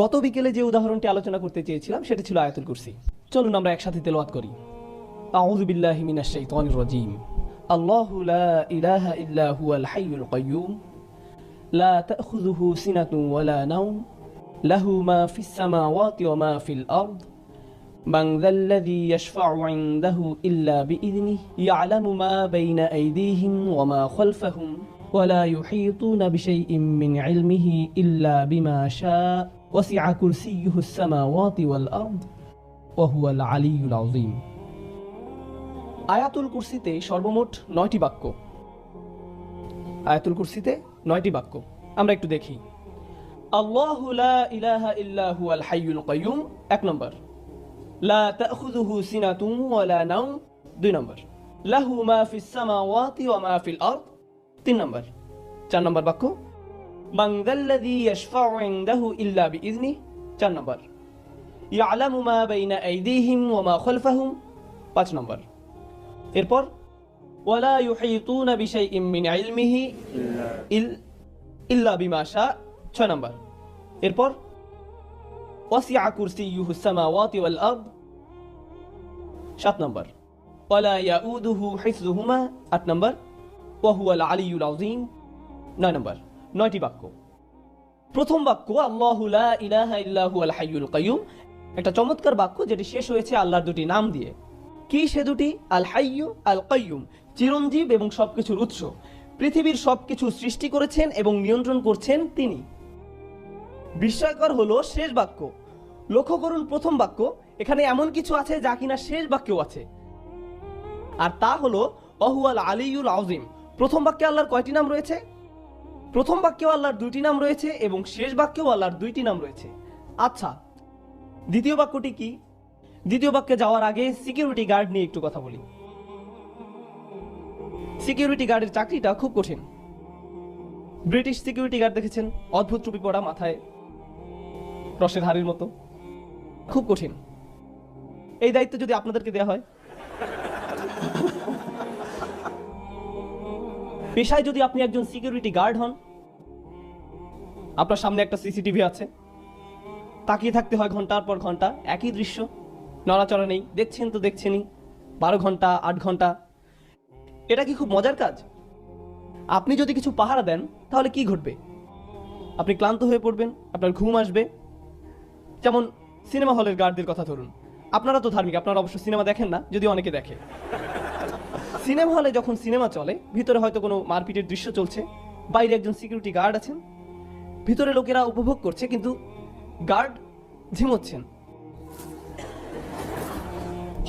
গত বিকেলে যে উদাহরণটি আলোচনা করতে চেয়েছিলাম সেটা ছিল আয়াতুল কুরসি চলুন আমরা একসাথে তেলাওয়াত করি আউযু বিল্লাহি মিনাশ শাইতানির রাজিম আল্লাহু লা ইলাহা ইল্লা হুয়াল হাইয়ুল কাইয়্যুম লা তাখুযুহু সিনাতুন ওয়ালা নাওম লাহু মা ফিস সামাওয়াতি ওয়া মা ফিল আরদ من ذا الذي يشفع عنده إلا بإذنه يعلم ما بين أيديهم وما خلفهم ولا يحيطون بشيء من علمه إلا بما شاء وسع كرسيه السماوات والأرض وهو العلي العظيم আয়াতুল কুরসিতে সর্বমোট নয়টি বাক্য আয়াতুল কুরসিতে নয়টি বাক্য আমরা একটু দেখি আল্লাহু লা ইলাহা ইল্লা হুয়াল হাইয়ুল কাইয়্যুম এক নম্বর লা তাখুযুহু সিনাতুন ওয়ালা নাওম দুই নম্বর লাহু মা ফিস সামাওয়াতি ওয়া মা ফিল আরদ তিন নম্বর চার নম্বর বাক্য মান যাল্লাযী ইয়াশফাউ ইনদাহু ইল্লা বিইذনি চার নম্বর ইয়ালামু মা বাইনা আইদিহিম ওয়া মা খালফাহুম পাঁচ নম্বর এরপর ওয়ালা ইউহিতুনা বিশাইইম মিন ইলমিহি ইল ইল্লা বিমা শা ছয় নম্বর এরপর ওয়াসিআ কুরসিয়ুহু সামাওয়াতি ওয়াল আরদ সাত নম্বর ওয়ালা ইয়াউদুহু হিফযুহুমা আট নম্বর ওয়া হুয়াল আলিয়্যুল আযীম নয় নম্বর নয়টি বাক্য। প্রথম বাক্য, আল্লাহু লা ইলাহা ইল্লা হুয়াল হাইয়ুল কাইয়্যুম একটা চমৎকার বাক্য যেটি শেষ হয়েছে আল্লাহর দুটি নাম দিয়ে। কি সে দুটি? আল হাইয়ু আল কাইয়ুম চিরঞ্জীব এবং সবকিছুর উৎস। পৃথিবীর সবকিছু সৃষ্টি করেছেন এবং নিয়ন্ত্রণ করছেন তিনি। বিস্ময়কর হলো শেষ বাক্য। লক্ষ্য করুন প্রথম বাক্য, এখানে এমন কিছু আছে যা কিনা শেষ বাক্যও আছে। আর তা হলো, অহুয়াল আলিউল আউজিম প্রথম বাক্যে আল্লাহর কয়টি নাম রয়েছে? প্রথম বাক্যেও আল্লাহর দুইটি নাম রয়েছে এবং শেষ বাক্যেও আল্লাহর দুইটি নাম রয়েছে। আচ্ছা দ্বিতীয় বাক্যটি কি? দ্বিতীয় বাক্যে যাওয়ার আগে সিকিউরিটি গার্ড নিয়ে একটু কথা বলি। সিকিউরিটি গার্ডের চাকরিটা খুব কঠিন। ব্রিটিশ সিকিউরিটি গার্ড দেখেছেন, অদ্ভুত টুপি পড়া মাথায়, রসের হাড়ির মতো। খুব কঠিন। এই দায়িত্ব যদি আপনাদেরকে দেওয়া হয়। পেশায় যদি আপনি একজন সিকিউরিটি গার্ড হন আপনার সামনে একটা সিসিটিভি আছে। তাকিয়ে থাকতে হয় ঘণ্টার পর ঘণ্টা, একই দৃশ্য। নড়াচড়া নেই, দেখছেন তো দেখছেনই। বারো ঘণ্টা, আট ঘণ্টা। এটা কি খুব মজার কাজ? আপনি যদি কিছু পাহারা দেন, তাহলে কি ঘটবে? আপনি ক্লান্ত হয়ে পড়বেন, আপনার ঘুম আসবে। যেমন সিনেমা হলের গার্ডদের কথা ধরুন। আপনারা তো ধার্মিক, আপনারা অবশ্য সিনেমা দেখেন না, যদি অনেকে দেখে। সিনেমা হলে যখন সিনেমা চলে, ভিতরে হয়তো কোনো মারপিটের দৃশ্য চলছে, বাইরে একজন সিকিউরিটি গার্ড আছেন ভিতরে লোকেরা উপভোগ করছে, কিন্তু গার্ড ঝিমোচ্ছেন।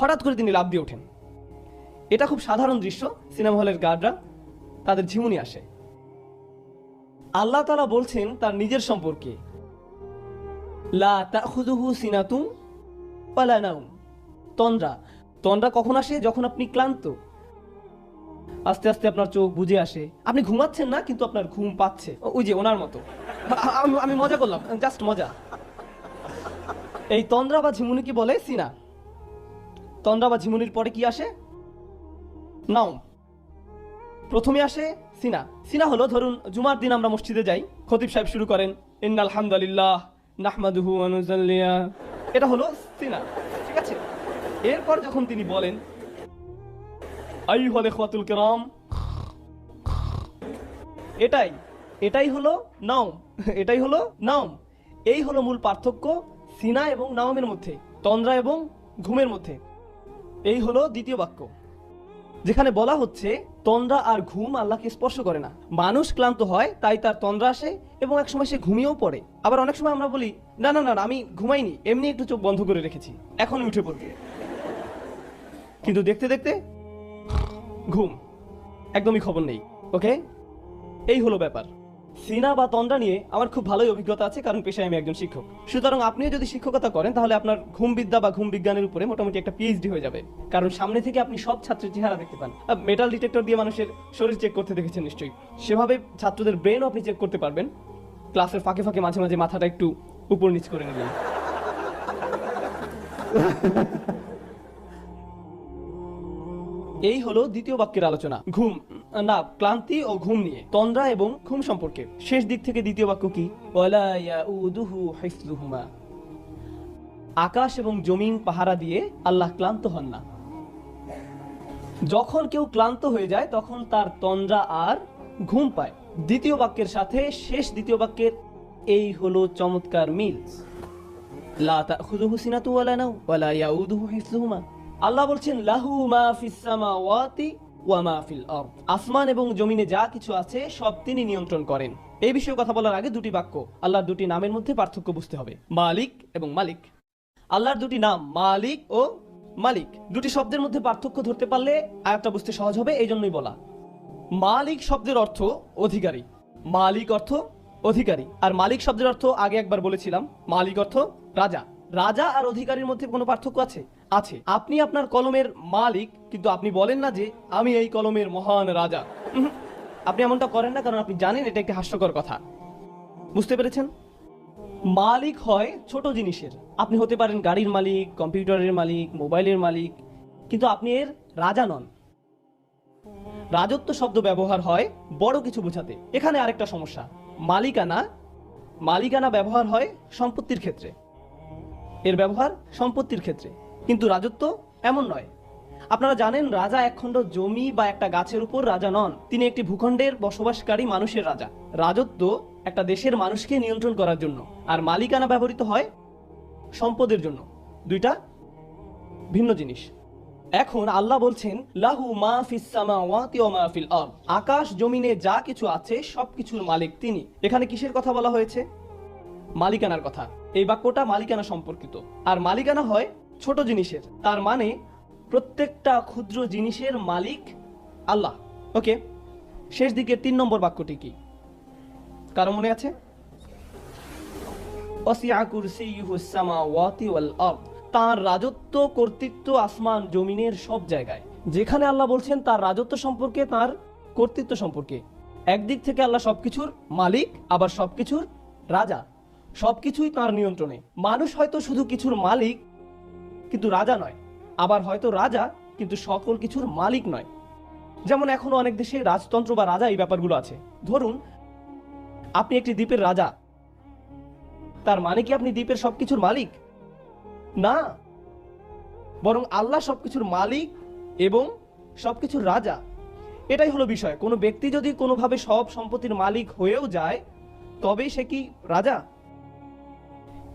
হঠাৎ করে তিনি লাভ দিয়ে ওঠেন। এটা খুব সাধারণ দৃশ্য, সিনেমা হলের গার্ডরা তাদের ঝিমুনি আসে। আল্লাহ তালা বলছেন, তার নিজের সম্পর্কে তন্দ্রা তন্দ্রা কখন আসে? যখন আপনি ক্লান্ত। আস্তে আস্তে আপনার চোখ বুঝে আসে। আপনি ঘুমাচ্ছেন না, কিন্তু আপনার ঘুম পাচ্ছে। ওই যে ওনার মতো। আমি- মজা করলাম জাস্ট মজা। এই তন্দ্রা বা ঝিমুনি কি বলে? সিনা। তন্দ্রা বা ঝিমুনির পরে কি আসে? নাও। প্রথমে আসে সিনা। সিনা হলো, ধরুন, জুমার দিন আমরা মসজিদে যাই, খতিব সাহেব শুরু করেন ইন্নাল হামদুলিল্লাহ নাহমাদুহু ওয়া নুসাল্লিয়া এটা হলো সিনা, ঠিক আছে? এরপর যখন তিনি বলেন, আইয়ুহাল ইখওয়াতুল কিরাম, এটাই। এটাই হলো নাও এটাই হলো নাও এই হলো মূল পার্থক্য সিনা এবং নাওমের মধ্যে তন্দ্রা এবং ঘুমের মধ্যে। এই হলো দ্বিতীয় বাক্য যেখানে বলা হচ্ছে তন্দ্রা আর ঘুম আল্লাহকে স্পর্শ করে না। মানুষ ক্লান্ত হয় তাই তার তন্দ্রা আসে এবং এক সময় সে ঘুমিয়েও পড়ে। আবার অনেক সময় আমরা বলি না না না না, আমি ঘুমাইনি এমনি একটু চোখ বন্ধ করে রেখেছি এখন উঠে পড়বে। কিন্তু দেখতে দেখতে ঘুম একদমই খবর নেই ওকে এই হলো ব্যাপার। সিনা বা তন্দ্রা নিয়ে আমার খুব ভালোই অভিজ্ঞতা আছে, কারণ পেশায় আমি একজন শিক্ষক। সুতরাং আপনিও যদি শিক্ষকতা করেন, তাহলে আপনার ঘুম বিদ্যা বা ঘুম বিজ্ঞানের উপরে মোটামুটি একটা পিএইচডি হয়ে যাবে। কারণ সামনে থেকে আপনি সব ছাত্রের চেহারা দেখতে পান। মেটাল ডিটেক্টর দিয়ে মানুষের শরীর চেক করতে দেখেছেন নিশ্চয়ই। সেভাবে ছাত্রদের ব্রেনও আপনি চেক করতে পারবেন। ক্লাসের ফাঁকে ফাঁকে মাঝে মাঝে মাথাটা একটু উপর নিচ করে নিলেন। এই হলো দ্বিতীয় বাক্যের আলোচনা। ঘুম, না, ক্লান্তি ও ঘুম নিয়ে, তন্দ্রা এবং ঘুম সম্পর্কে। শেষ দিক থেকে দ্বিতীয় বাক্য কি? আকাশ এবং জমিন পাহারা দিয়ে আল্লাহ ক্লান্ত হন না। যখন কেউ ক্লান্ত হয়ে যায়, তখন তার তন্দ্রা আর ঘুম পায়। দ্বিতীয় বাক্যের সাথে শেষ দ্বিতীয় বাক্যের এই হলো চমৎকার মিল। লা তাখুযুহু সিনাতু ওয়ালা নাও ওয়ালা ইয়াউদুহু হিফযুহুমা। আল্লাহ বলছেন, লাহু মা ফিস ওয়া মা ফিল আসমান এবং জমিনে যা কিছু আছে, সব তিনি নিয়ন্ত্রণ করেন। এই বিষয়ে কথা বলার আগে দুটি বাক্য, আল্লাহর দুটি নামের মধ্যে পার্থক্য বুঝতে হবে, মালিক এবং মালিক। আল্লাহর দুটি নাম, মালিক ও মালিক। দুটি শব্দের মধ্যে পার্থক্য ধরতে পারলে আয়াতটা বুঝতে সহজ হবে এই জন্যই বলা। মালিক শব্দের অর্থ অধিকারী। মালিক অর্থ অধিকারী। আর মালিক শব্দের অর্থ আগে একবার বলেছিলাম, মালিক অর্থ রাজা। রাজা আর অধিকারীর মধ্যে কোনো পার্থক্য আছে? আছে। আপনি আপনার কলমের মালিক, কিন্তু আপনি বলেন না যে আমি এই কলমের মহান রাজা। আপনি এমনটা করেন না, কারণ আপনি জানেন এটা একটি হাস্যকর কথা। বুঝতে পেরেছেন? মালিক হয় ছোট জিনিসের। আপনি হতে পারেন গাড়ির মালিক, কম্পিউটারের মালিক, মোবাইলের মালিক, কিন্তু আপনি এর রাজা নন। রাজত্ব শব্দ ব্যবহার হয় বড় কিছু বোঝাতে। এখানে আরেকটা সমস্যা। মালিকানা মালিকানা ব্যবহার হয় সম্পত্তির ক্ষেত্রে। এর ব্যবহার সম্পত্তির ক্ষেত্রে। কিন্তু রাজত্ব এমন নয়। আপনারা জানেন রাজা একখণ্ড জমি বা একটা গাছের উপর রাজা নন। তিনি একটি ভূখণ্ডের বসবাসকারী মানুষের রাজা। রাজত্ব একটা দেশের মানুষকে নিয়ন্ত্রণ করার জন্য আর মালিকানা ব্যবহৃত হয় সম্পদের জন্য। দুইটা ভিন্ন জিনিস। এখন আল্লাহ বলছেন, লাহু মা ওয়া ফিল আকাশ জমিনে যা কিছু আছে সবকিছুর মালিক তিনি। এখানে কিসের কথা বলা হয়েছে? মালিকানার কথা। এই বাক্যটা মালিকানা সম্পর্কিত। আর মালিকানা হয় ছোট জিনিসের। তার মানে প্রত্যেকটা ক্ষুদ্র জিনিসের মালিক আল্লাহ। ওকে, শেষ দিকে তিন নম্বর বাক্যটি কি? কারও মনে আছে? তার রাজত্ব, কর্তৃত্ব, আসমান, জমিনের সব জায়গায়। যেখানে আল্লাহ বলছেন তার রাজত্ব সম্পর্কে, তার কর্তৃত্ব সম্পর্কে। একদিক থেকে আল্লাহ সবকিছুর মালিক, আবার সবকিছুর রাজা। সবকিছুই তার নিয়ন্ত্রণে। মানুষ হয়তো শুধু কিছুর মালিক কিন্তু রাজা নয়। আবার হয়তো রাজা, কিন্তু সকল কিছুর মালিক নয়। যেমন এখনও অনেক দেশে রাজতন্ত্র বা রাজা এই ব্যাপারগুলো আছে। ধরুন, আপনি একটি দ্বীপের রাজা। তার মানে কি আপনি দ্বীপের সবকিছুর মালিক? না। বরং আল্লাহ সবকিছুর মালিক এবং সবকিছুর রাজা। এটাই হলো বিষয়। কোনো ব্যক্তি যদি কোনোভাবে সব সম্পত্তির মালিক হয়েও যায়, তবেই সে কি রাজা?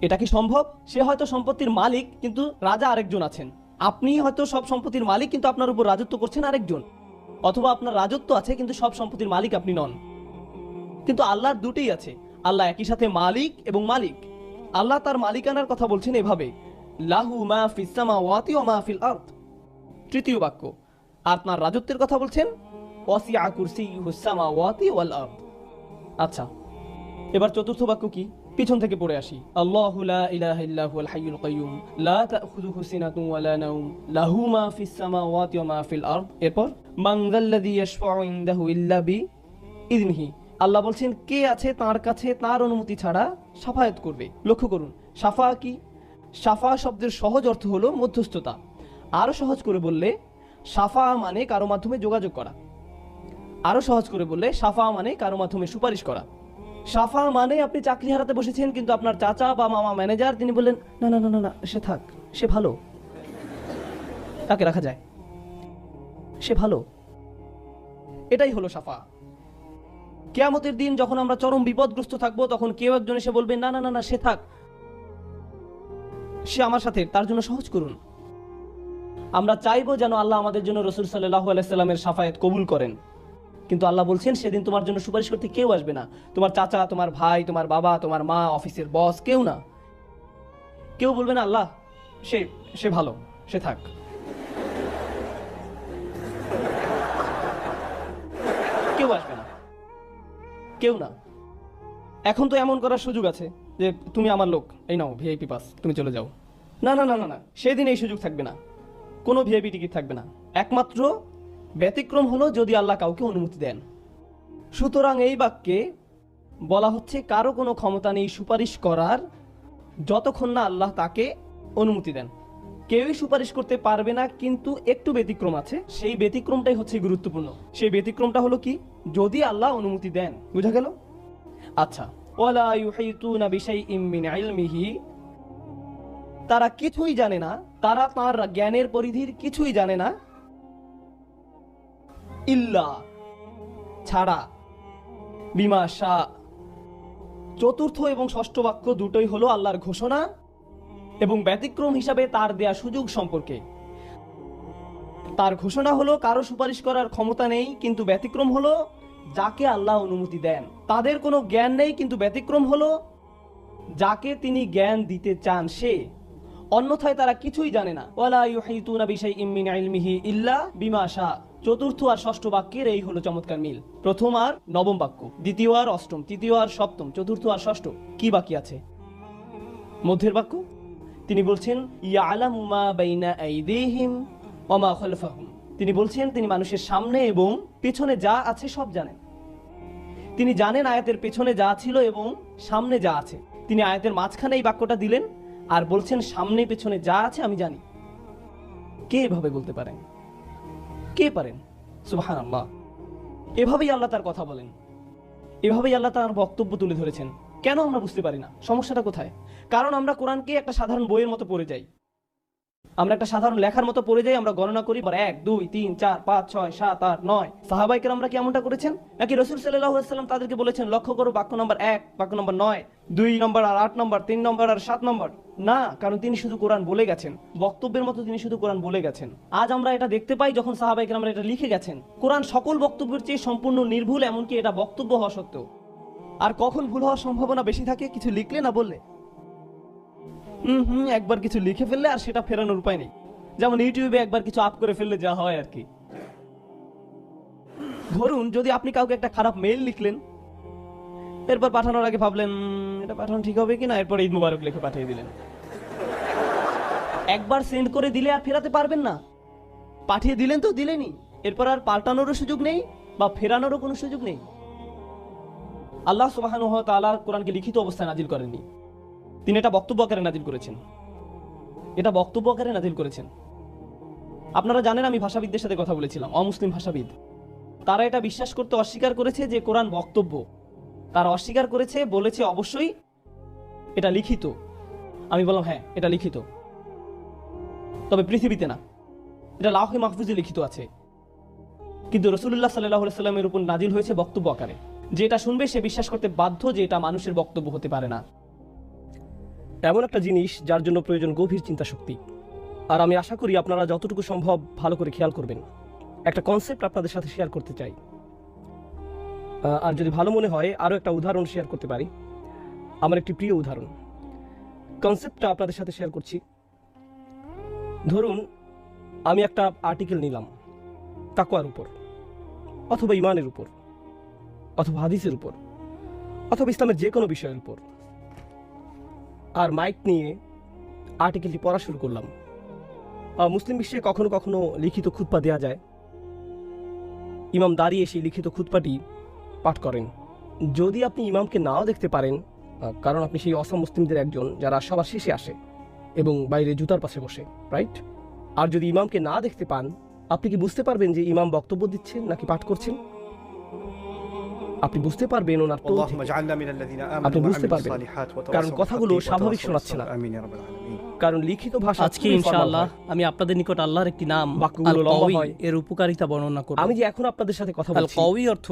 এটা কি সম্ভব? সে হয়তো সম্পত্তির মালিক, কিন্তু রাজা আরেকজন আছেন। আপনি হয়তো সব সম্পত্তির মালিক, কিন্তু আপনার উপর রাজত্ব করছেন আরেকজন। অথবা আপনার রাজত্ব আছে, কিন্তু সব সম্পত্তির মালিক আপনি নন। কিন্তু আল্লাহর দুটোই আছে। আল্লাহ একই সাথে মালিক এবং মালিক। আল্লাহ তার মালিকানার কথা বলছেন এভাবে, লাহু মা ফিস সামাওয়াতি ওয়া মা ফিল আরদ। তৃতীয় বাক্য আর রাজত্বের কথা বলছেন? ওয়াসিআ কুরসিয়ুহুস সামাওয়াতি ওয়াল আরদ। আচ্ছা এবার চতুর্থ বাক্য কি? পিছন থেকে পড়ে আসি। আল্লাহু কাইয়ুম, লা লাহু মা এরপর বি আল্লাহ বলছেন, কে আছে তার কাছে তার অনুমতি ছাড়া সাফায়াত করবে? লক্ষ্য করুন, সাফা কি? সাফা শব্দের সহজ অর্থ হলো মধ্যস্থতা। আরও সহজ করে বললে, সাফা মানে কারও মাধ্যমে যোগাযোগ করা। আরও সহজ করে বললে, সাফা মানে কারও মাধ্যমে সুপারিশ করা। সাফা মানে আপনি চাকরি হারাতে বসেছেন, কিন্তু আপনার চাচা বা মামা ম্যানেজার, তিনি বললেন, না না না না না, সে থাক, সে ভালো। তাকে রাখা যায়। সে ভালো। এটাই হলো সাফা। কেয়ামতের দিন যখন আমরা চরম বিপদগ্রস্ত থাকব, তখন কেউ একজন এসে বলবে, না না না না, সে থাক। সে আমার সাথে, তার জন্য সহজ করুন। আমরা চাইব যেন আল্লাহ আমাদের জন্য রসুল সাল্লাহ আলাইস্লামের সাফায়াত কবুল করেন। কিন্তু আল্লাহ বলছেন, সেদিন তোমার জন্য সুপারিশ করতে কেউ আসবে না। তোমার চাচা, তোমার ভাই, তোমার বাবা, তোমার মা, অফিসের বস, কেউ না। কেউ বলবে না, আল্লাহ, সে সে ভালো, সে থাক। কেউ আসবে না। কেউ না। এখন তো এমন করার সুযোগ আছে যে তুমি আমার লোক, এই নাও, ভিআইপি পাস, তুমি চলে যাও। না না না না না, সেদিন এই সুযোগ থাকবে না। কোনো ভিআইপি টিকিট থাকবে না। একমাত্র ব্যতিক্রম হলো যদি আল্লাহ কাউকে অনুমতি দেন। সুতরাং এই বাক্যে বলা হচ্ছে, কারও কোনো ক্ষমতা নেই সুপারিশ করার যতক্ষণ না আল্লাহ তাকে অনুমতি দেন। কেউই সুপারিশ করতে পারবে না, কিন্তু একটু ব্যতিক্রম আছে। সেই ব্যতিক্রমটাই হচ্ছে গুরুত্বপূর্ণ। সেই ব্যতিক্রমটা হলো কি? যদি আল্লাহ অনুমতি দেন। বুঝা গেল? আচ্ছা। তারা কিছুই জানে না। তারা তার জ্ঞানের পরিধির কিছুই জানে না। ইল্লা ছাড়া। বিমা শাহ চতুর্থ এবং ষষ্ঠ বাক্য দুটোই হলো আল্লাহর ঘোষণা এবং ব্যতিক্রম হিসাবে তার দেয়া সুযোগ সম্পর্কে। তার ঘোষণা হলো, কারও সুপারিশ করার ক্ষমতা নেই, কিন্তু ব্যতিক্রম হলো যাকে আল্লাহ অনুমতি দেন। তাদের কোনো জ্ঞান নেই, কিন্তু ব্যতিক্রম হলো যাকে তিনি জ্ঞান দিতে চান সে। অন্যথায় তারা কিছুই জানে না। বিমা চতুর্থ আর ষষ্ঠ বাক্যের এই হলো চমৎকার মিল। প্রথম আর নবম বাক্য। দ্বিতীয় আর অষ্টম। তৃতীয় আর সপ্তম। চতুর্থ আর ষষ্ঠ। কি বাকি আছে? মধ্যের বাক্য? তিনি বলছেন বাইনা তিনি বলছেন, তিনি মানুষের সামনে এবং পেছনে যা আছে সব জানেন। তিনি জানেন আয়াতের পেছনে যা ছিল এবং সামনে যা আছে। তিনি আয়াতের মাঝখানে এই বাক্যটা দিলেন। আর বলছেন সামনে পেছনে যা আছে আমি জানি। কে এভাবে বলতে পারেন? কে পারেন? সুবাহান আল্লাহ এভাবেই আল্লাহ তার কথা বলেন। এভাবেই আল্লাহ তার বক্তব্য তুলে ধরেছেন। কেন আমরা বুঝতে পারি না? সমস্যাটা কোথায়? কারণ আমরা কোরআনকে একটা সাধারণ বইয়ের মতো পড়ে যাই। আমরা একটা সাধারণ লেখার মতো পড়ে যাই, আমরা গণনা করি এক, দুই, তিন, চার, পাঁচ, ছয়, সাত, আট, নয়। সাহাবাইকের আমরা কি এমনটা করেছেন? নাকি রসুল সাল্লাম তাদেরকে বলেছেন, লক্ষ্য করো বাক্য নম্বর এক, বাক্য নম্বর নয়, দুই নম্বর আর আট নম্বর, তিন নম্বর আর সাত নম্বর। না, কারণ তিনি শুধু কোরআন বলে গেছেন, বক্তব্যের মতো তিনি শুধু কোরআন বলে গেছেন। আজ আমরা এটা দেখতে পাই যখন সাহাবাইকের আমরা এটা লিখে গেছেন। কোরআন সকল বক্তব্যের চেয়ে সম্পূর্ণ নির্ভুল, এমনকি এটা বক্তব্য হওয়া সত্ত্বেও। আর কখন ভুল হওয়ার সম্ভাবনা বেশি থাকে, কিছু লিখলে না বললে? হুম একবার কিছু লিখে ফেললে আর সেটা ফেরানোর উপায় নেই। যেমন ইউটিউবে একবার কিছু আপ করে ফেললে যা হয় আর কি। ধরুন, যদি আপনি কাউকে একটা খারাপ মেইল লিখলেন, এরপর পাঠানোর আগে ভাবলেন, এটা পাঠানো ঠিক হবে কিনা? এরপর ঈদ মুবারক লিখে পাঠিয়ে দিলেন। একবার সেন্ড করে দিলে আর ফেরাতে পারবেন না। পাঠিয়ে দিলেন তো, দিলেনি। এরপর আর পাল্টানোরও সুযোগ নেই বা ফেরানোরও কোনো সুযোগ নেই। আল্লাহ সুবাহানু তাআলা কোরআনকে লিখিত অবস্থায় নাজিল করেননি। তিনি এটা বক্তব্য আকারে নাজিল করেছেন। এটা বক্তব্য আকারে নাজিল করেছেন। আপনারা জানেন আমি ভাষাবিদদের সাথে কথা বলেছিলাম, অমুসলিম ভাষাবিদ। তারা এটা বিশ্বাস করতে অস্বীকার করেছে যে কোরআন বক্তব্য। তারা অস্বীকার করেছে, বলেছে অবশ্যই এটা লিখিত। আমি বললাম হ্যাঁ এটা লিখিত। তবে পৃথিবীতে না, এটা লাহে মাহফুজে লিখিত আছে। কিন্তু রসুল্লাহ সাল্লাহ সাল্লামের উপর নাজিল হয়েছে বক্তব্য আকারে। যে এটা শুনবে, সে বিশ্বাস করতে বাধ্য যে এটা মানুষের বক্তব্য হতে পারে না। এমন একটা জিনিস যার জন্য প্রয়োজন গভীর চিন্তা শক্তি আর আমি আশা করি আপনারা যতটুকু সম্ভব ভালো করে খেয়াল করবেন। একটা কনসেপ্ট আপনাদের সাথে শেয়ার করতে চাই। আর যদি ভালো মনে হয়, আরও একটা উদাহরণ শেয়ার করতে পারি। আমার একটি প্রিয় উদাহরণ। কনসেপ্টটা আপনাদের সাথে শেয়ার করছি। ধরুন, আমি একটা আর্টিকেল নিলাম তাকুয়ার উপর, অথবা ইমানের উপর, অথবা হাদিসের উপর, অথবা ইসলামের যে কোনো বিষয়ের উপর। আর মাইক নিয়ে আর্টিকেলটি পড়া শুরু করলাম। মুসলিম বিশ্বে কখনো কখনো লিখিত খুতপা দেওয়া যায়। ইমাম দাঁড়িয়ে সেই লিখিত খুতপাটি পাঠ করেন। যদি আপনি ইমামকে নাও দেখতে পারেন কারণ আপনি সেই অসম মুসলিমদের একজন যারা সবার শেষে আসে এবং বাইরে জুতার পাশে বসে রাইট আর যদি ইমামকে না দেখতে পান, আপনি কি বুঝতে পারবেন যে ইমাম বক্তব্য দিচ্ছেন নাকি পাঠ করছেন? আপনি বুঝতে পারবেন ওনার তো আপনি বুঝতে পারবেন। কারণ কথাগুলো স্বাভাবিক শোনাচ্ছে না কারণ লিখিত ভাষা আজকে ইনশাআল্লাহ আমি আপনাদের নিকট আল্লাহর একটি নাম বাক্যগুলো লম্বা হয়। এর উপকারিতা বর্ণনা করব। আমি যে এখন আপনাদের সাথে কথা বলছি কওয়ি অর্থ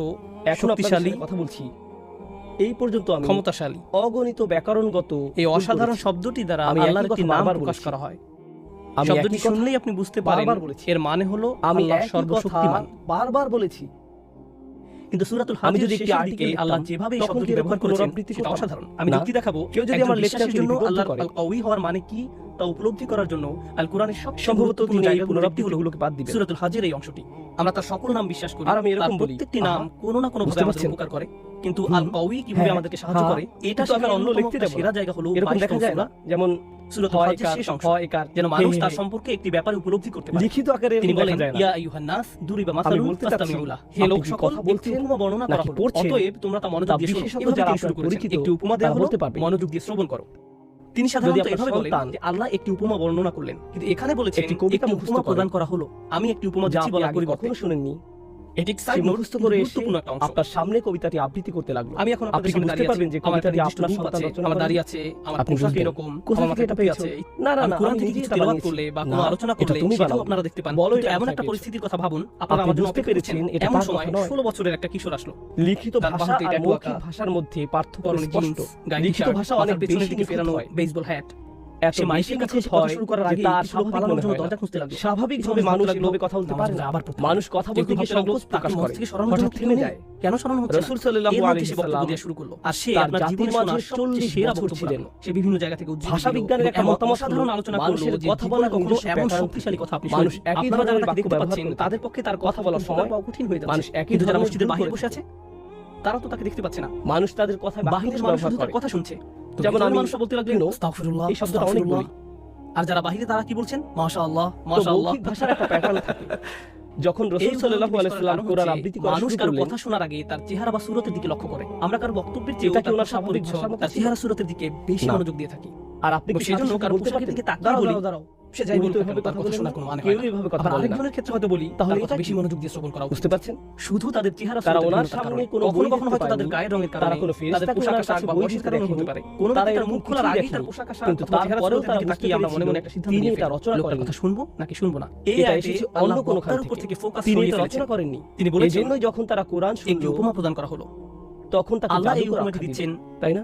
শক্তিশালী কথা বলছি এই পর্যন্ত আমি ক্ষমতাশালী। অগণিত ব্যাকরণগত এই অসাধারণ শব্দটি দ্বারা আমি আল্লাহর একটি নাম প্রকাশ করা হয়। আমি শব্দটি শুনলেই আপনি বুঝতে পারবেন এর মানে হলো আমি সর্বশক্তিমান। বারবার বলেছি। কিন্তু সূরাতুল আমি যদি একটি লিখতাম, আল্লাহ যেভাবে এই শব্দটি ব্যবহার করেছেন পুনরাবৃত্তি সেটা অসাধারণ। আমি যুক্তি দেখাবো কেউ যদি আমার লেকচারকে জন্য লিপিবদ্ধ আল্লাহ করে। কওয়ি হওয়ার মানে কি? তা উপলব্ধি করার জন্য আল কোরআনের সবচেয়ে সম্ভবত তিনি এই একটি হলো পুনরাবৃত্তিগুলোকে বাদ দিবেন। সূরাতুল হাজের এই অংশটি। আমরা তার সকল নাম বিশ্বাস করি আর আমি এরকম বলি, প্রত্যেকটি নাম কোনো না কোনো ভাবে আমাদের উপকার করে। কিন্তু। আল কওয়ি কীভাবে হ্যাঁ, আমাদেরকে সাহায্য হ্যাঁ। করে এটা আমি শেখার অন্য লিখতে সেরা জায়গা হলো এরকম দেখা যায় না। যেমন মনোযোগ দিয়ে শ্রবণ করো। তিনি সাধারণত আল্লাহ একটি উপমা বর্ণনা করলেন। কিন্তু এখানে বলেছেন একটি কবিতা উপমা প্রদান করা। হলো। আমি একটি উপমা যা বলা করি কখনো শুনেননি। এমন একটা পরিস্থিতির কথা ভাবুন আপনারা আমাদের বছরের একটা কিশোর আসলো। লিখিত ভাষা আর মৌখিক ভাষার মধ্যে পার্থক্য লিখিত ভাষা অনেক পেছনের দিকে ফেরানো হয় বেসবল হ্যাট মানুষ শক্তিশালী কথা মানুষ তাদের পক্ষে তার কথা বলার সময় কঠিন হয়ে মানুষ একই যারা মসজিদের বাহিরে বসে আছে তারা তো তাকে দেখতে পাচ্ছে না মানুষ তাদের কথা বাহিরের মানুষ কথা শুনছে আমি মানুষ বলতে লাগলেন আস্তাগফিরুল্লাহ এই শব্দটা অনেক বলি। আর যারা বাহিরে তারা কি বলছেন? মাশাআল্লাহ মাশাআল্লাহ। ভাষার একটা প্যাটার্ন থাকে যখন সাল্লাল্লাহু আলাইহি কোরআন আবৃত্তি মানুষ কারও কথা শোনার আগে তার চেহারা বা সুরতের দিকে লক্ষ্য করে। আমরা কারও বক্তব্যের চেয়ে তার স্বাভাবিক ভাষার চেহারা সুরতের দিকে বেশি মনোযোগ দিয়ে থাকি। আর আপনি কি সেজন্য কারও দিকে তাকিয়ে দাঁড়াও। সে যাই বলতে হবে তার কথা শোনা কোনো মানে কথা বলে আরেকজনের ক্ষেত্রে হয়তো বলি তাহলে এটা বেশি মনোযোগ দিয়ে শ্রবণ করা বুঝতে পারছেন? শুধু তাদের চেহারা তারা ওনার সামনে কোনো কখনো হয়তো তাদের গায়ের রঙের কারণে তারা কোনো ফেস তাদের পোশাক আশাক বা কারণে হতে পারে। কোনো মুখ খোলার আগে তার পোশাক আশাক কিন্তু তারা আমরা মনে মনে একটা সিদ্ধান্ত নিয়ে তার রচনা করার কথা শুনব নাকি শুনব না? এই এসেছে অন্য কোনো উপর থেকে ফোকাস তিনি রচনা করেননি। তিনি বলেছেন যখন তারা কোরআন উপমা প্রদান করা হলো। তখন তাকে আল্লাহ এই উপমাটি দিচ্ছেন তাই না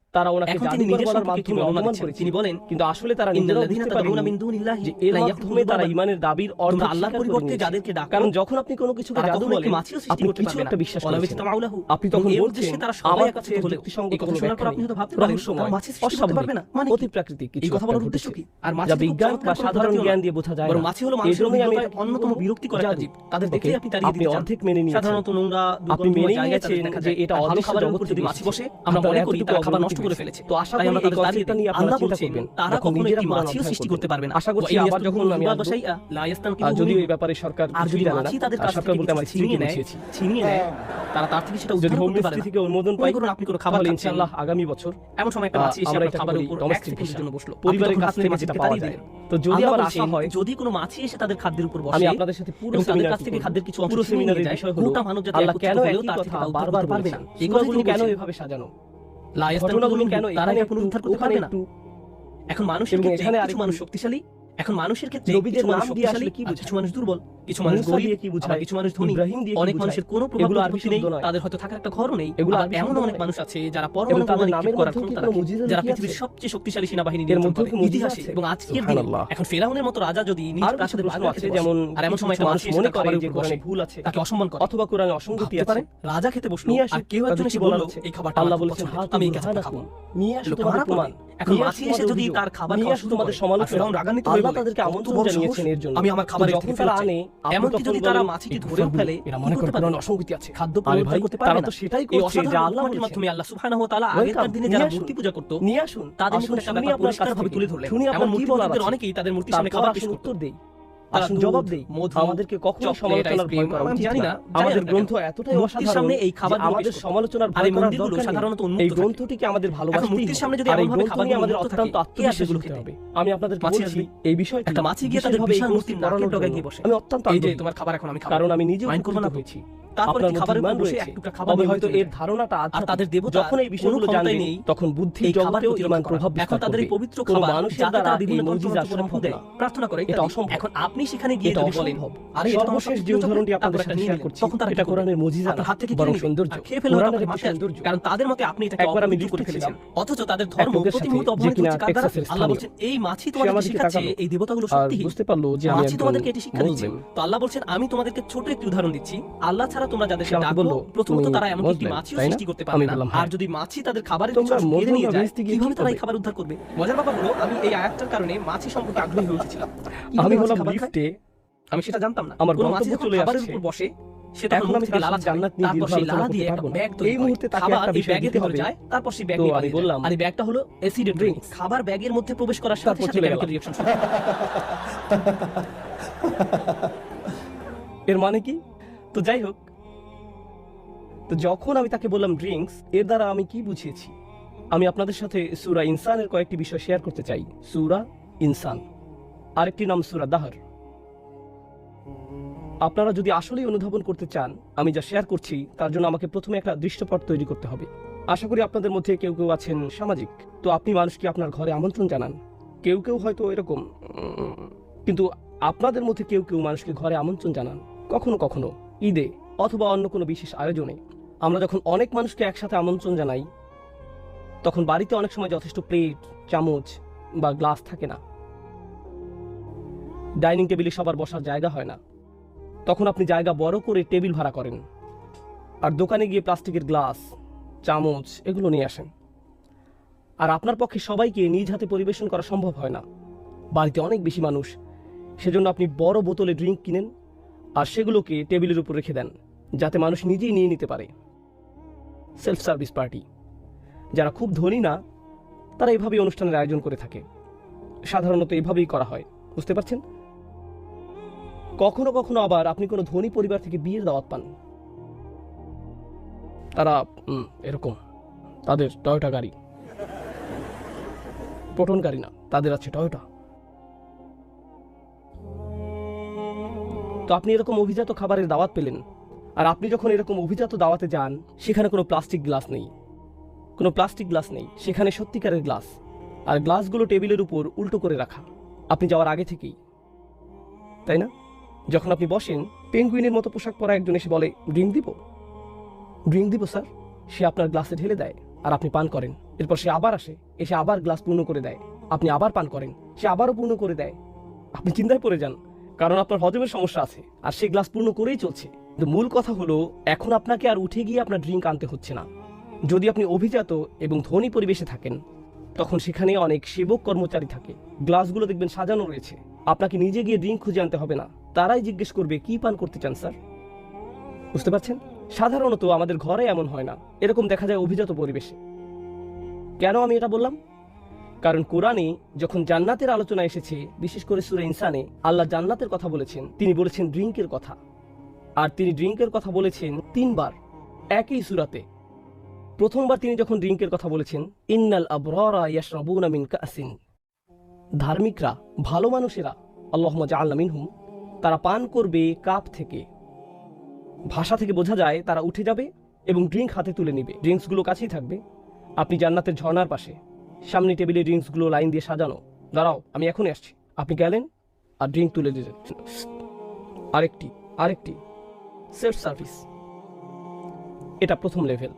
তারা ওনাকে জাদুকর বলার মাধ্যমে তিনি বলেন কিন্তু আসলে তারা যে মাধ্যমে তারা দাবির অর্থ আল্লাহর পরিবর্তে যাদেরকে ডাকা কারণ যখন আপনি কোনো জাদু একটা বিশ্বাস আপনি তখন তারা সবাই হলে কথা শোনার পর আপনি হয়তো ভাবতে পারেন সময় পারবে না। মানে অতি প্রাকৃতিক কিছু কথা বলার উদ্দেশ্য কি? আর মাছি বিজ্ঞান বা সাধারণ জ্ঞান দিয়ে বোঝা যায় মাছি হলো মানুষের অন্যতম বিরক্তিকর একটা জীব। তাদের দেখে আপনি তাড়িয়ে আপনি অর্ধেক মেনে নিয়েছেন সাধারণত নোংরা যে এটা যদি মাছি বসে আমরা মনে করি তারা খাবার নষ্ট করে ফেলেছে। তো আশা করি আমরা তাদের দাঁড়িয়ে নিয়ে আপনারা চিন্তা করবেন তারা কখনো একটি মাছিও সৃষ্টি করতে পারবে না। আশা করছি আবার যখন আমি আর যদি এই ব্যাপারে সরকার আর যদি না। মাছি তাদের কাছ থেকে বলতে আমার ছিনিয়ে নেয় ছিনিয়ে হ্যাঁ। নেয়। তারা তার থেকে সেটা উদ্ধার করতে পারে থেকে অনুমোদন পাই করুন আপনি কোনো খাবার ইনশাআল্লাহ আগামী বছর এমন সময় একটা মাছি এসে আপনার খাবারের উপর ডোমেস্টিক ফিশের জন্য বসল। পরিবারের কাছ থেকে মাছিটা পাওয়া যায়। তো যদি আবার আশা হয় যদি কোনো মাছি এসে তাদের খাদ্যের উপর বসে আমি আপনাদের সাথে পুরো তাদের কাছ থেকে খাদ্যের কিছু অংশ পুরো সেমিনারের বিষয় হলো গোটা মানব জাতি আল্লাহ কেন এত কথা বারবার বলছেন এই কথাগুলো কেন এভাবে সাজানো ঘটনাগুলো কেন এখানে এটা পুনরুদ্ধার করতে পারবে না? এখন মানুষ এখানে আর মানুষ শক্তিশালী? এখন মানুষের ক্ষেত্রে নবীদের নাম দিয়ে আসলে কি বুঝায়? কিছু মানুষ দুর্বল কিছু মানুষ গরিব কি বুঝায়? কিছু মানুষ ধনী ইব্রাহিম দিয়ে অনেক মানুষের কোনো প্রভাব আর কিছু নেই তাদের হয়তো থাকার একটা ঘরও নেই এগুলো এমন অনেক মানুষ আছে যারা পরমাণু তাদের নামের করার ক্ষমতা রাখে যারা পৃথিবীর সবচেয়ে শক্তিশালী সেনাবাহিনী নিয়ে মধ্যে ইতিহাসে এবং আজকের দিনে এখন ফেরাউনের মতো রাজা যদি নিজ প্রাসাদে বানো আছে যেমন আর এমন সময় মানুষ মনে করে যে কোরআনে ভুল আছে। তাকে অসম্মান করে। অথবা কোরআনে অসঙ্গতি আছে। রাজা খেতে বসল আর কেউ একজন এসে বলল? এই খাবার আল্লাহ বলেছেন আমি এই খাবার খাব। নিয়ে আসো তোমার প্রমাণ এখন মাছি এসে যদি তার খাবার খাওয়া শুরু তোমাদের সমালোচনা। রাগান্বিত হয়ে আল্লাহ তাদেরকে আমন্ত্রণ জানিয়েছেন এর জন্য। আমি আমার খাবারের থেকে ফেলা আনে এমনকি যদি তারা মাছিকে ধরে ফেলে, এরা মনে করতে করে পারবে অসঙ্গতি আছে। খাদ্য আরে করতে পারে না। তো সেটাই করছে। যা আল্লাহ মাধ্যমে আল্লাহ সুবহানাহু ওয়া তাআলা আগেকার দিনে যারা। মূর্তি পূজা করতো নিয়ে আসুন। তাদের মুখে একটা ব্যাপার পরিষ্কারভাবে তুলে ধরলেন। এমন মূর্তি অনেকেই তাদের মূর্তির সামনে খাবার পেশ করতো উত্তর তারা আসুন জবাব দেই। আমাদেরকে কখনো সমালোচনার ভয় করা আমি উচিত জানি না। আমাদের গ্রন্থ এতটাই অসাধারণ সামনে এই খাবার আমাদের সমালোচনার ভয় করার দরকার সাধারণত উন্মুক্ত এই। গ্রন্থটিকে আমাদের মূর্তির সামনে যদি এমন গ্রন্থ খাবার আমাদের অত্যন্ত আত্মবিশ্বাসী হতে হবে? আমি আপনাদের বলছি এই বিষয়টি একটা মাছি গিয়ে তাদের বিশাল মূর্তির নাকের ডগায় গিয়ে বসে। আমি অত্যন্ত এই যে তোমার খাবার এখন আমি খাব। কারণ আমি নিজে মাইন্ড করব না হয়েছি। তারপরে আপনার কি মধ্যে খাবারের উপর বসে এক টুকরা খাবার হয়তো এর ধারণাটা আর তাদের দেবতা যখন এই বিষয়গুলো জানবে নেই তখন বুদ্ধি জগতেও ইমান প্রভাব এখন তাদের এই পবিত্র খাবার মানুষের দ্বারা বিভিন্ন মুজিজা সম্ভব দেয়, প্রার্থনা করে এটা অসম্ভব। এখন আপনি সেখানে গিয়ে এটা যদি বলেন। আরে এটা তো আমার সর্বশেষ যে উদাহরণটি আপনাদের সাথে শেয়ার করছি তখন তারা এটা কোরআনের মুজিজা আপনার হাত থেকে বরং সৌন্দর্য। খেয়ে ফেললেন আপনার মাথায় সৌন্দর্য। কারণ তাদের মতে আপনি একবার আমি ছিলাম। অথচ তাদের ধর্ম হচ্ছে কার দ্বারা? আল্লাহ বলছেন এই মাছি তোমাদেরকে শেখাচ্ছে। এই দেবতাগুলো সত্যি বুঝতে পারল যে আমি মাছি তোমাদেরকে এটি শিক্ষা দিচ্ছে তো আল্লাহ বলছেন আমি তোমাদেরকে ছোট একটি উদাহরণ দিচ্ছি আল্লাহ ছাড়া তোমরা যাদের সে আমাকে বলল, প্রথমত তারা এমন একটি মাছিও সৃষ্টি করতে পারবে না। আর হ্যাঁ। যদি মাছি তাদের খাবারের তোমরা কেড়ে নিয়ে যায় কীভাবে তারা এই খাবার উদ্ধার করবে? মজার ব্যাপার হলো আমি এই আয়াতটার কারণে মাছি সম্পর্কে আগ্রহী হয়ে উঠেছিলাম আমি হলাম লিফটে আমি সেটা জানতাম না। আমার মাছি চলে আসছে। উপর বসে সে এখন আমি লালা জান্নাত নিয়ে তারপর সেই লালা দিয়ে একটা ব্যাগ তৈরি এই মুহূর্তে তাকে একটা বিষয় ব্যাগের দিতে হবে। যায় তারপর সেই ব্যাগ নিয়ে আমি বললাম, আর ব্যাগটা হলো অ্যাসিডেড ড্রিঙ্কস খাবার ব্যাগের মধ্যে প্রবেশ করার সাথে সাথে কেমিক্যাল রিঅ্যাকশন শুরু এর মানে কি তো যাই হোক তো যখন আমি তাকে বললাম ড্রিঙ্কস এর দ্বারা আমি কি বুঝিয়েছি? আমি আপনাদের সাথে সুরা ইনসানের কয়েকটি বিষয় শেয়ার করতে চাই। সুরা ইনসান। আরেকটি নাম সুরা দাহর। আপনারা যদি আসলেই অনুধাবন করতে চান, আমি যা শেয়ার করছি, তার জন্য আমাকে প্রথমে একটা দৃশ্যপট তৈরি করতে হবে। আশা করি আপনাদের মধ্যে কেউ কেউ আছেন সামাজিক। তো আপনি মানুষকে আপনার ঘরে আমন্ত্রণ জানান। কেউ কেউ হয়তো এরকম, কিন্তু আপনাদের মধ্যে কেউ কেউ মানুষকে ঘরে আমন্ত্রণ জানান। কখনো কখনো ঈদে অথবা অন্য কোনো বিশেষ আয়োজনে। আমরা যখন অনেক মানুষকে একসাথে আমন্ত্রণ জানাই, তখন বাড়িতে অনেক সময় যথেষ্ট প্লেট, চামচ বা গ্লাস থাকে না। ডাইনিং টেবিলে সবার বসার জায়গা হয় না। তখন আপনি জায়গা বড় করে টেবিল ভাড়া করেন আর দোকানে গিয়ে প্লাস্টিকের গ্লাস, চামচ এগুলো নিয়ে আসেন। আর আপনার পক্ষে সবাইকে নিজ হাতে পরিবেশন করা সম্ভব হয় না। বাড়িতে অনেক বেশি মানুষ, সেজন্য আপনি বড় বোতলে ড্রিঙ্ক কিনেন আর সেগুলোকে টেবিলের উপর রেখে দেন, যাতে মানুষ নিজেই নিয়ে নিতে পারে। Self service party. যারা খুব ধনী না, তারা এভাবেই অনুষ্ঠানের আয়োজন করে থাকে। সাধারণত এভাবেই করা হয়। বুঝতে পারছেন? কখনো কখনো আবার আপনি কোনো ধনী পরিবার থেকে বিয়ের দাওয়াত পান। তারা এরকম। তাদের টয়োটা গাড়ি। পটন গাড়ি না, তাদের আছে টয়োটা তো আপনি এরকম অভিজাত খাবারের দাওয়াত পেলেন। আর আপনি যখন এরকম অভিজাত দাওয়াতে যান, সেখানে কোনো প্লাস্টিক গ্লাস নেই। কোনো প্লাস্টিক গ্লাস নেই, সেখানে সত্যিকারের গ্লাস। আর গ্লাসগুলো টেবিলের উপর উল্টো করে রাখা। আপনি যাওয়ার আগে থেকেই। তাই না? যখন আপনি বসেন, পেঙ্গুইনের মতো পোশাক পরা একজন এসে বলে, ড্রিঙ্ক দিব? ড্রিঙ্ক দিব, স্যার। সে আপনার গ্লাসে ঢেলে দেয় আর আপনি পান করেন। এরপর সে আবার আসে, এসে আবার গ্লাস পূর্ণ করে দেয়। আপনি আবার পান করেন, সে আবারও পূর্ণ করে দেয়। আপনি চিন্তায় পড়ে যান, কারণ আপনার হজমের সমস্যা আছে, আর সে গ্লাস পূর্ণ করেই চলছে। মূল কথা হলো, এখন আপনাকে আর উঠে গিয়ে আপনার ড্রিঙ্ক আনতে হচ্ছে না। যদি আপনি অভিজাত এবং ধনী পরিবেশে থাকেন, তখন সেখানে অনেক সেবক কর্মচারী থাকে। গ্লাসগুলো দেখবেন সাজানো রয়েছে। আপনাকে নিজে গিয়ে ড্রিঙ্ক খুঁজে আনতে হবে না। তারাই জিজ্ঞেস করবে, কি পান করতে চান, স্যার? বুঝতে পারছেন? সাধারণত আমাদের ঘরে এমন হয় না। এরকম দেখা যায় অভিজাত পরিবেশে। কেন আমি এটা বললাম? কারণ কোরআনে যখন জান্নাতের আলোচনা এসেছে, বিশেষ করে সুরে ইনসানে, আল্লাহ জান্নাতের কথা বলেছেন। তিনি বলেছেন ড্রিঙ্কের কথা। আর তিনি ড্রিঙ্কের কথা বলেছেন তিনবার, একই সুরাতে। প্রথমবার তিনি যখন ড্রিঙ্কের কথা বলেছেন, ইন্নাল আবরারা ইয়াশরাবুনা মিন কাসিন। ধার্মিকরা, ভালো মানুষেরা আল্লাহ আল্লাহ মিনহুম, তারা পান করবে কাপ থেকে। ভাষা থেকে বোঝা যায় তারা উঠে যাবে এবং ড্রিঙ্ক হাতে তুলে নিবে। ড্রিঙ্কসগুলো কাছেই থাকবে। আপনি জান্নাতের ঝর্নার পাশে। সামনে টেবিলে ড্রিঙ্কসগুলো লাইন দিয়ে সাজানো। দাঁড়াও, আমি এখনই আসছি। আপনি গেলেন, আর ড্রিঙ্ক তুলে দিলেন। আরেকটি আরেকটি। সেলফ সার্ভিস এটা প্রথম লেভেল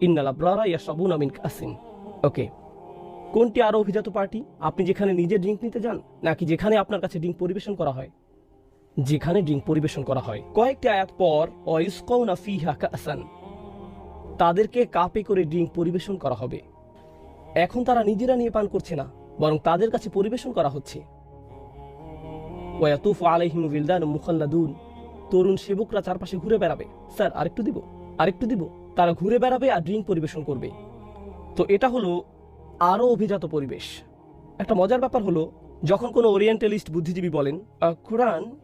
ইন্নালা ব্রারা ইয়া সাবুন আমিন কাসিন ওকে কোনটি আরও অভিজাত পার্টি? আপনি যেখানে নিজে ড্রিঙ্ক নিতে যান, নাকি যেখানে আপনার কাছে ড্রিঙ্ক পরিবেশন করা হয়? যেখানে ড্রিঙ্ক পরিবেশন করা হয়। কয়েকটি আয়াত পর অয়ুস্কৌনা ফিহা কাসান তাদেরকে কাপে করে ড্রিঙ্ক পরিবেশন করা হবে। এখন তারা নিজেরা নিয়ে পান করছে না, বরং তাদের কাছে পরিবেশন করা হচ্ছে। ওয়াতুফ আলাইহিম বিলদান মুখাল্লাদুন। তরুণ সেবকরা চারপাশে ঘুরে বেড়াবে। স্যার, আরেকটু দিব। আরেকটু দিব। তারা ঘুরে বেড়াবে আর ড্রিঙ্ক পরিবেশন করবে। তো এটা হলো আরও অভিজাত পরিবেশ। একটা মজার ব্যাপার হলো, যখন কোনো ওরিয়েন্টালিস্ট বুদ্ধিজীবী বলেন কোরআন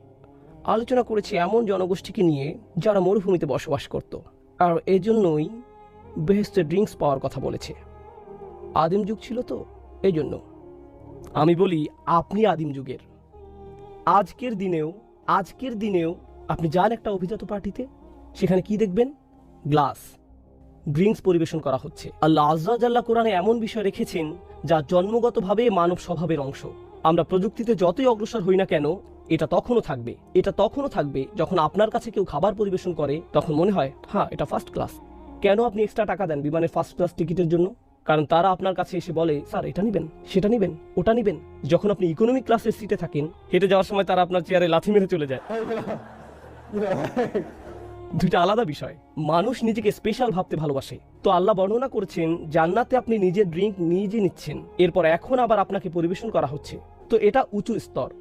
আলোচনা করেছে এমন জনগোষ্ঠীকে নিয়ে যারা মরুভূমিতে বসবাস করত। আর এজন্যই বেহেস্তে ড্রিঙ্কস পাওয়ার কথা বলেছে। আদিম যুগ ছিল তো এই জন্য আমি বলি, আপনি আদিম যুগের। আজকের দিনেও আজকের দিনেও আপনি যান একটা অভিজাত পার্টিতে, সেখানে কি দেখবেন? গ্লাস। ড্রিঙ্কস পরিবেশন করা হচ্ছে। আল্লাহ আজ্লাহ কোরআনে এমন বিষয় রেখেছেন, যা জন্মগতভাবে মানব স্বভাবের অংশ। আমরা প্রযুক্তিতে যতই অগ্রসর হই না কেন, এটা তখনও থাকবে। এটা তখনও থাকবে যখন আপনার কাছে কেউ খাবার পরিবেশন করে, তখন মনে হয় হ্যাঁ এটা ফার্স্ট ক্লাস কেন আপনি এক্সট্রা টাকা দেন বিমানের ফার্স্ট ক্লাস টিকিটের জন্য? কারণ তারা আপনার কাছে এসে বলে, স্যার, এটা নিবেন, সেটা নিবেন, ওটা নিবেন। যখন আপনি ইকোনমিক ক্লাসের সিটে থাকেন, হেঁটে যাওয়ার সময় তারা আপনার চেয়ারে লাথি মেরে চলে যায়। দুইটা আলাদা বিষয়। মানুষ নিজেকে স্পেশাল ভাবতে ভালোবাসে। তো আল্লাহ বর্ণনা করেছেন, জান্নাতে আপনি নিজের ড্রিঙ্ক নিজে নিচ্ছেন। এরপর এখন আবার আপনাকে পরিবেশন করা হচ্ছে। তো এটা উঁচু স্তর।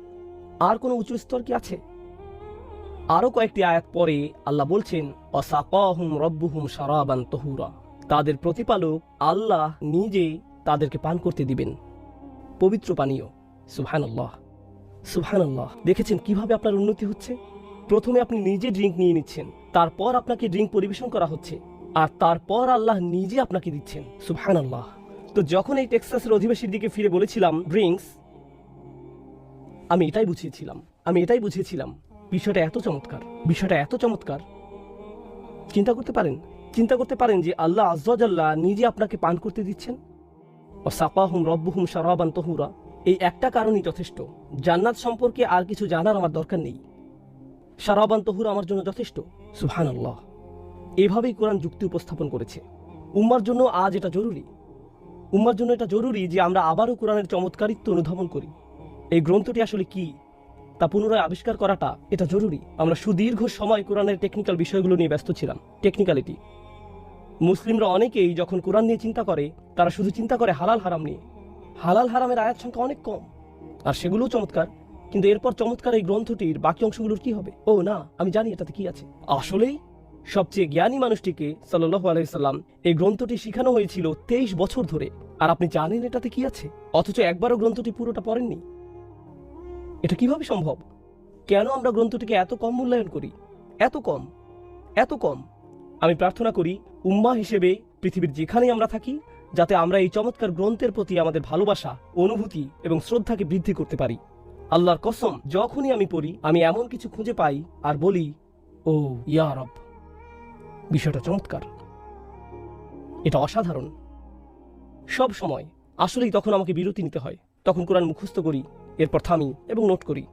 আর কোনো উঁচু স্তর কি আছে? আরও কয়েকটি আয়াত পরে আল্লাহ বলছেন অসাকাহুম রব্বুহুম সারাবান তহুরা। তাদের প্রতিপালক আল্লাহ নিজে তাদেরকে পান করতে দিবেন। পবিত্র পানীয়। সুবহানাল্লাহ। সুবহানাল্লাহ। দেখেছেন কীভাবে আপনার উন্নতি হচ্ছে? প্রথমে আপনি নিজে ড্রিঙ্ক নিয়ে নিচ্ছেন, তারপর আপনাকে ড্রিঙ্ক পরিবেশন করা হচ্ছে, আর তারপর আল্লাহ নিজে আপনাকে দিচ্ছেন। সুবহানাল্লাহ। তো যখন এই টেক্সাসের অধিবাসীর দিকে ফিরে বলেছিলাম ড্রিঙ্কস আমি এটাই বুঝিয়েছিলাম, আমি এটাই বুঝিয়েছিলাম, বিষয়টা এত চমৎকার, বিষয়টা এত চমৎকার। চিন্তা করতে পারেন, চিন্তা করতে পারেন যে আল্লাহ আজ্লাহ নিজে আপনাকে পান করতে দিচ্ছেন। ও সাপাহুম রব্বুহুম সারাবান তহুরা। এই একটা কারণই যথেষ্ট। জান্নাত সম্পর্কে আর কিছু জানার আমার দরকার নেই। সারাবান তহুরা আমার জন্য যথেষ্ট। সুহান আল্লাহ এভাবেই কোরআন যুক্তি উপস্থাপন করেছে। উম্মার জন্য আজ এটা জরুরি। উম্মার জন্য এটা জরুরি যে আমরা আবারও কোরআনের চমৎকারিত্ব অনুধাবন করি। এই গ্রন্থটি আসলে কি? তা পুনরায় আবিষ্কার করাটা এটা জরুরি। আমরা সুদীর্ঘ সময় কোরআনের টেকনিক্যাল বিষয়গুলো নিয়ে ব্যস্ত ছিলাম। টেকনিক্যালিটি মুসলিমরা অনেকেই যখন কোরআন নিয়ে চিন্তা করে, তারা শুধু চিন্তা করে হালাল হারাম নিয়ে। হালাল হারামের আয়াত সংখ্যা অনেক কম। আর সেগুলোও চমৎকার। কিন্তু এরপর চমৎকার এই গ্রন্থটির বাকি অংশগুলোর কি হবে? ও, না, আমি জানি এটাতে কি আছে। আসলেই, সবচেয়ে জ্ঞানী মানুষটিকে সাল্লাহ আলাইসাল্লাম এই গ্রন্থটি শিখানো হয়েছিল তেইশ বছর ধরে। আর আপনি জানেন এটাতে কি আছে? অথচ একবারও গ্রন্থটি পুরোটা পড়েননি। এটা কীভাবে সম্ভব? কেন আমরা গ্রন্থটিকে এত কম মূল্যায়ন করি? এত কম এত কম। আমি প্রার্থনা করি, উম্মা হিসেবে পৃথিবীর যেখানেই আমরা থাকি, যাতে আমরা এই চমৎকার গ্রন্থের প্রতি আমাদের ভালোবাসা, অনুভূতি এবং শ্রদ্ধাকে বৃদ্ধি করতে পারি। আল্লাহর কসম যখনই আমি পড়ি আমি এমন কিছু খুঁজে পাই আর বলি ও ইয়ারব বিষয়টা চমৎকার। এটা অসাধারণ। সব সময় আসলেই তখন আমাকে বিরতি নিতে হয়। তখন কোরআন মুখস্থ করি এরপর থামি এবং নোট করি।